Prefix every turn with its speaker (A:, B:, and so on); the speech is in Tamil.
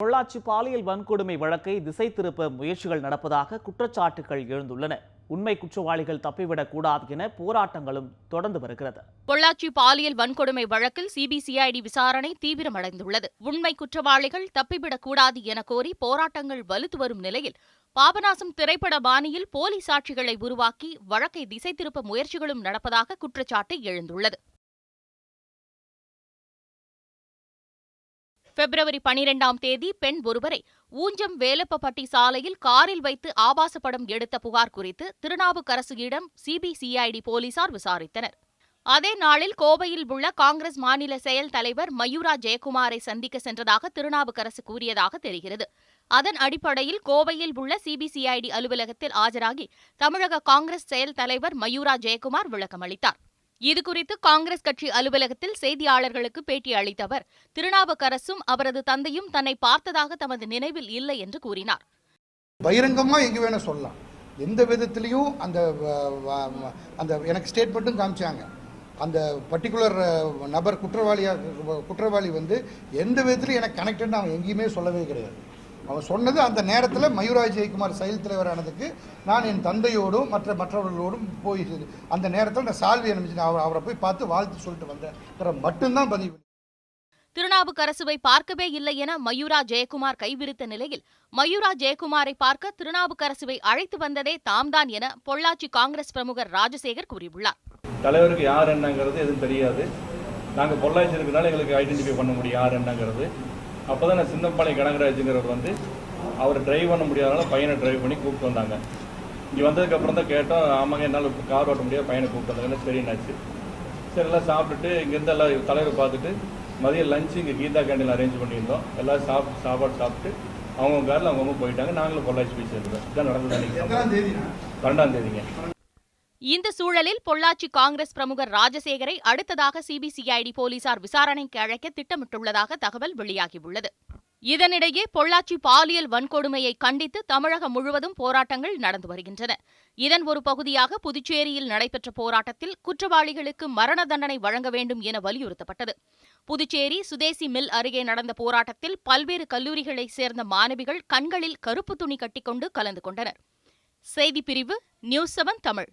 A: பொள்ளாச்சி பாலியல் வன்கொடுமை வழக்கை திசை திருப்ப முயற்சிகள் நடப்பதாக குற்றச்சாட்டுகள் எழுந்துள்ளன உண்மை குற்றவாளிகள் தப்பிவிடக்கூடாது என போராட்டங்களும் தொடர்ந்து வருகிறது பொள்ளாச்சி பாலியல் வன்கொடுமை வழக்கில் சிபிசிஐடி விசாரணை தீவிரமடைந்துள்ளது உண்மை குற்றவாளிகள் தப்பிவிடக்கூடாது என கோரி போராட்டங்கள் வலுத்து வரும் நிலையில் பாபநாசம் திரைப்பட பாணியில் போலி சாட்சிகளை உருவாக்கி வழக்கை திசை திருப்ப முயற்சிகளும் நடப்பதாக குற்றச்சாட்டு எழுந்துள்ளது பிப்ரவரி பனிரெண்டாம் தேதி பெண் ஒருவரை ஊஞ்சம் வேலப்பப்பட்டி சாலையில் காரில் வைத்து ஆபாச படம் எடுத்த புகார் குறித்து திருநாவுக்கரசுயிடம் சிபிசிஐடி போலீசார் விசாரித்தனர் அதே நாளில் கோவையில் உள்ள காங்கிரஸ் மாநில செயல் தலைவர் மயூரா ஜெயக்குமாரை சந்திக்க சென்றதாக திருநாவுக்கரசு கூறியதாக தெரிகிறது அதன் அடிப்படையில் கோவையில் உள்ள சிபிசிஐடி அலுவலகத்தில் ஆஜராகி தமிழக காங்கிரஸ் செயல் தலைவர் மயூரா ஜெயக்குமார் விளக்கமளித்தார் இதுகுறித்து காங்கிரஸ் கட்சி அலுவலகத்தில் செய்தியாளர்களுக்கு பேட்டி அளித்த அவர் திருநாவுக்கரசும் அவரது தந்தையும் தன்னை பார்த்ததாக தமது நினைவில் இல்லை என்று கூறினார்
B: பகிரங்கமாக எங்கே வேணும் சொல்லலாம் எந்த விதத்திலையும் அந்த அந்த எனக்கு ஸ்டேட்மெண்ட்டும் காமிச்சாங்க அந்த பர்டிகுலர் நபர் குற்றவாளியாக குற்றவாளி வந்து எந்த விதத்திலையும் எனக்கு கனெக்டட்னு அவன் எங்கேயுமே சொல்லவே கிடையாது அவர் சொன்னது அந்த நேரத்தில் மயூராஜ் ஜெயக்குமார் செயல் தலைவரானதுக்கு நான் என் தந்தையோடும் மற்ற மற்றவர்களோடும் போய் அந்த நேரத்தில் நான் சால்வி அனுப்பிச்சு அவர் அவரை போய் பார்த்து வாழ்த்து சொல்லிட்டு வந்தேன் மட்டும்தான் பதிவு
A: திருநாவுக்கரசுவை பார்க்கவே இல்லை என மயூரா ஜெயக்குமார் கைவிரித்த நிலையில் மயூரா ஜெயக்குமாரை பார்க்க திருநாவுக்கரசுவை அழைத்து வந்ததே தாம்தான் என பொள்ளாச்சி காங்கிரஸ் பிரமுகர் ராஜசேகர் கூறியுள்ளார்
C: தலைவருக்கு யார் என்னங்கிறது எதுவும் தெரியாது நாங்கள் பொள்ளாச்சி இருக்கனால எங்களுக்கு ஐடென்டிஃபை பண்ண முடியும் யார் என்னங்கிறது அப்போ தான் சிந்தம்பாளைய கனகராஜுங்கிறவர் வந்து அவர் டிரைவ் பண்ண முடியாதனால பையனை டிரைவ் பண்ணி கூப்பிட்டு வந்தாங்க இங்கே வந்ததுக்கப்புறம் தான் கேட்டோம் ஆமாங்க என்னால் கார் ஓட்ட முடியாது பையனை கூப்பிட்டு வந்தாங்கன்னு சரினாச்சு சரி எல்லாம் சாப்பிட்டுட்டு இங்கேருந்து எல்லாம் தலைவர் பார்த்துட்டு மதியம் லஞ்சு இங்கே கீதா கேண்டில் அரேஞ்ச் பண்ணியிருந்தோம் எல்லாம் சாப் சாப்பாடு சாப்பிட்டு அவங்கவுங்க காரில் அவங்கவுங்க போயிட்டாங்க நாங்களும் பொள்ளாச்சி போய் சேர்ந்துட்டோம் இதான் நடந்தது ரெண்டாம் தேதிங்க
A: இந்த சூழலில் பொள்ளாச்சி காங்கிரஸ் பிரமுகர் ராஜசேகரை அடுத்ததாக சிபிசிஐடி போலீசார் விசாரணைக்கு அழைக்க திட்டமிட்டுள்ளதாக தகவல் வெளியாகியுள்ளது இதனிடையே பொள்ளாச்சி பாலியல் வன்கொடுமையை கண்டித்து தமிழகம் முழுவதும் போராட்டங்கள் நடந்து வருகின்றன இதன் ஒரு பகுதியாக புதுச்சேரியில் நடைபெற்ற போராட்டத்தில் குற்றவாளிகளுக்கு மரண தண்டனை வழங்க வேண்டும் என வலியுறுத்தப்பட்டது புதுச்சேரி சுதேசி மில் அருகே நடந்த போராட்டத்தில் பல்வேறு கல்லூரிகளைச் சேர்ந்த மாணவிகள் கண்களில் கருப்பு துணி கட்டிக்கொண்டு கலந்து கொண்டனர் செய்திப்பிரிவு நியூஸ் செவன் தமிழ்